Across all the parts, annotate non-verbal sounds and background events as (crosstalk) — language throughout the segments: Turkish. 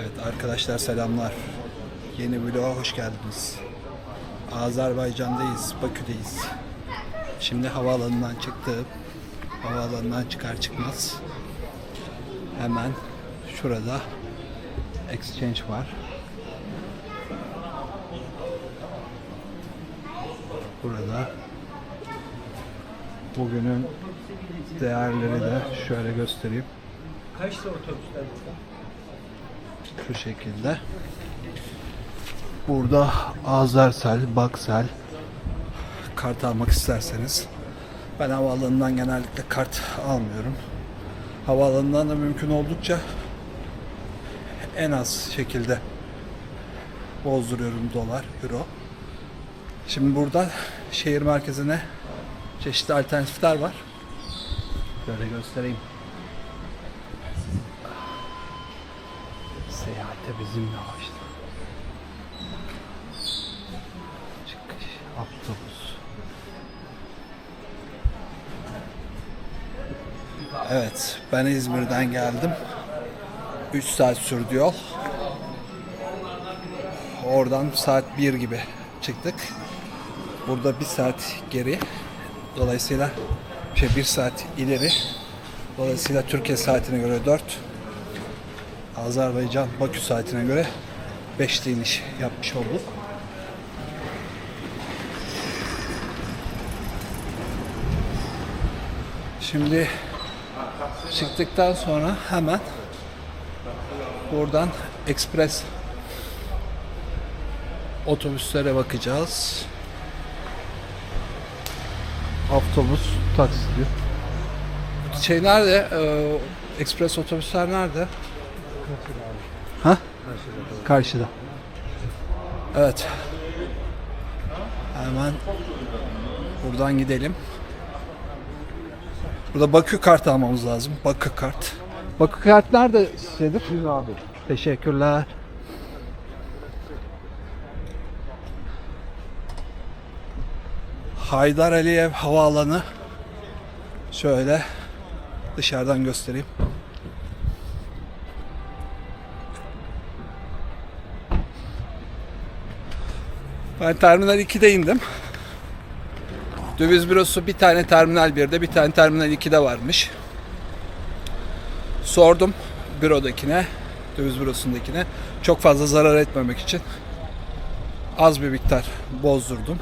Evet arkadaşlar selamlar. Yeni vloga hoş geldiniz. Azerbaycan'dayız, Bakü'deyiz. Şimdi havaalanından çıktım. Havaalanından çıkar çıkmaz. Hemen şurada exchange var. Burada bugünün değerleri de şöyle göstereyim. Kaçta otobüsler burada? Şu şekilde. Burada Azersel, Baksel kart almak isterseniz ben havaalanından genellikle kart almıyorum. Havaalanından da mümkün oldukça en az şekilde bozduruyorum dolar, euro. Şimdi burada şehir merkezine çeşitli alternatifler var. Böyle göstereyim. Bizimle başla. Çıkış otobüs. Evet, ben İzmir'den geldim. 3 saat sürdü yol. Oradan saat 1 gibi çıktık. Burada 1 saat geri. Dolayısıyla şey 1 saat ileri. Dolayısıyla Türkiye saatine göre 4. Azerbaycan Bakü saatine göre 5'te iniş yapmış olduk. Şimdi çıktıktan sonra hemen buradan ekspres otobüslere bakacağız. Otobüs, taksi diyor. Şey nerede? Ee, ekspres otobüsler nerede? Ha? Karşıda. Evet. Hemen buradan gidelim. Burada Bakü kart almamız lazım. Bakü kart. Bakü kart nerede şeydir? Biz abi. Teşekkürler. Haydar Aliyev Havaalanı. Şöyle dışarıdan göstereyim. Ben Terminal 2'de indim. Döviz bürosu bir tane Terminal 1'de bir tane Terminal 2'de varmış. Sordum bürodakine, döviz bürosundakine çok fazla zarar etmemek için az bir miktar bozdurdum.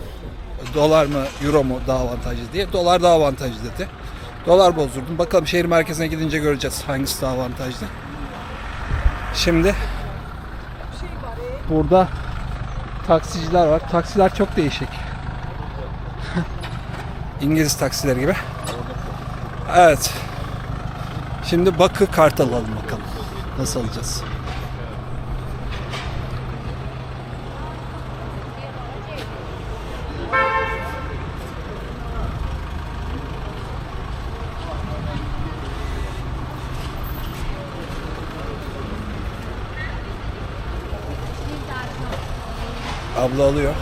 Dolar mı, euro mu daha avantajlı diye. Dolar daha avantajlı dedi. Dolar bozdurdum. Bakalım şehir merkezine gidince göreceğiz hangisi daha avantajlı. Şimdi burada taksiciler var. Taksiler çok değişik. (laughs) İngiliz taksileri gibi. Evet. Şimdi Bakı kart alalım bakalım. Nasıl alacağız? Abla alıyor.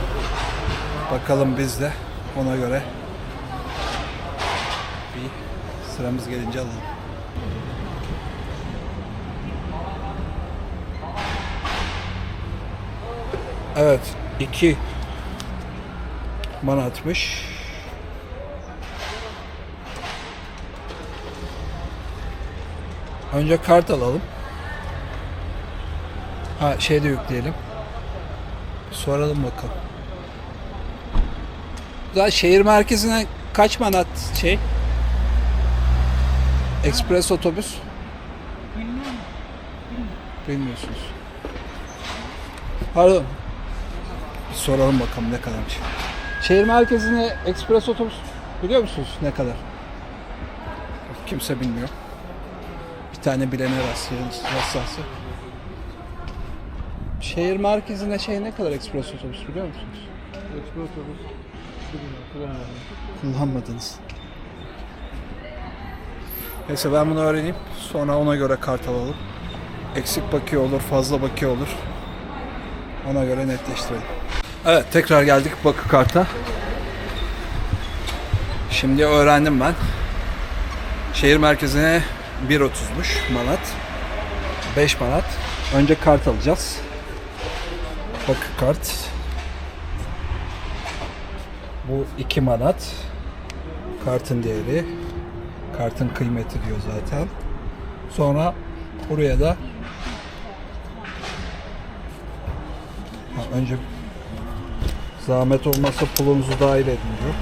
Bakalım biz de ona göre bir sıramız gelince alalım. Evet, iki manatmış. Önce kart alalım. Ha şey de yükleyelim. Soralım bakalım. Daha şehir merkezine kaç manat şey? Ekspres otobüs. Bilmiyorsunuz. Pardon. Bir soralım bakalım ne kadarmış. Şehir merkezine ekspres otobüs biliyor musunuz ne kadar? Kimse bilmiyor. Bir tane bilene rastlarsa. Şehir merkezine şey ne kadar ekspres otobüs biliyor musunuz? Ekspres otobüs. Kullanmadım. Kullanmadınız. Neyse ben bunu öğreneyim. Sonra ona göre kart alalım. Eksik bakiye olur, fazla bakiye olur. Ona göre netleştirelim. Evet tekrar geldik Bakı karta. Şimdi öğrendim ben. Şehir merkezine 1.30'muş manat. 5 manat. Önce kart alacağız. Bakı kart. Bu 2 manat. Kartın değeri. Kartın kıymeti diyor zaten. Sonra buraya da Ha, önce zahmet olmazsa pulunuzu dahil edin diyor.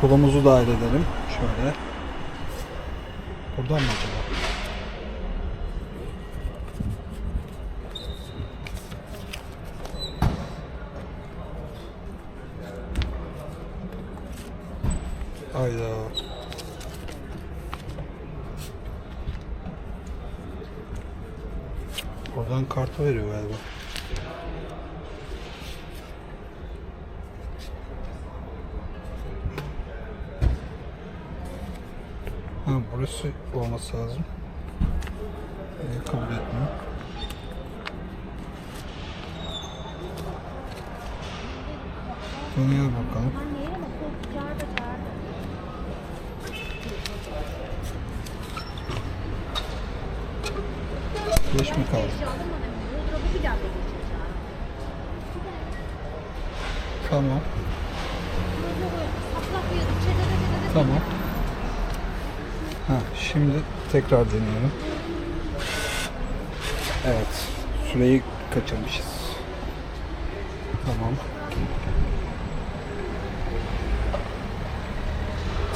Pulumuzu dahil edelim. Şöyle. Buradan mı acaba? Hayda. Oradan kartı veriyor galiba. Ha burası olması lazım. Niye kabul etmiyor? Yaz bakalım. Mi kaldı? Tamam. Tamam. Ha, şimdi tekrar deneyelim. Evet. Süreyi kaçırmışız. Tamam.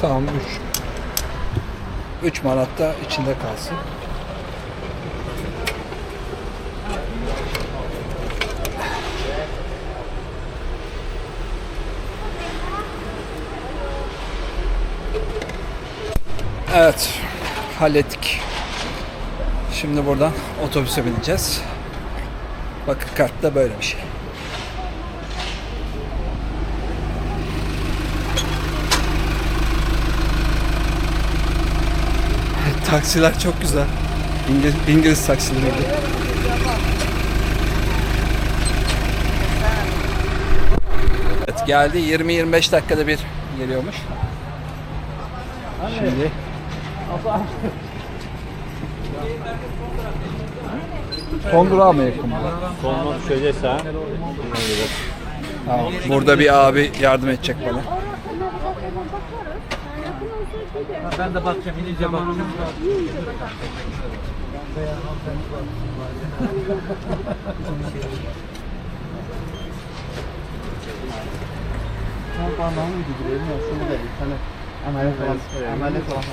Tamam 3 3 manat da içinde kalsın. Evet. Hallettik. Şimdi buradan otobüse bineceğiz. Bakın kartta böyle bir şey. Taksiler çok güzel. İngiliz, İngiliz taksileri. Evet geldi. 20-25 dakikada bir geliyormuş. Şimdi son durağa mı yakın? Sonunu şöyle sağ. Tamam. Burada bir abi yardım edecek bana. Ben de bakacağım, inince bakacağım. Son parmağımı gidiyor. Elimle şunu da bir tane ameliyat olan. Ameliyat olan.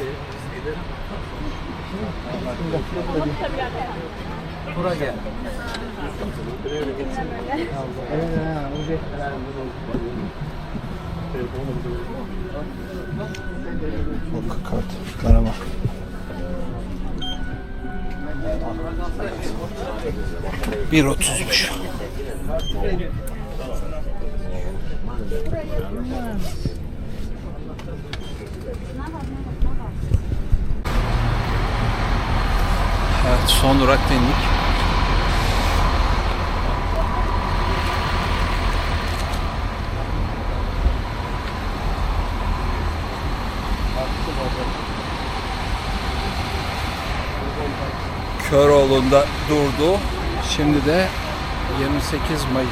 Bura gel. Bak kart. Merhaba. Bir otuzmuş. Son durakta indik. Köroğlu'nda durdu. Şimdi de 28 Mayıs.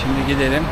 Şimdi gidelim.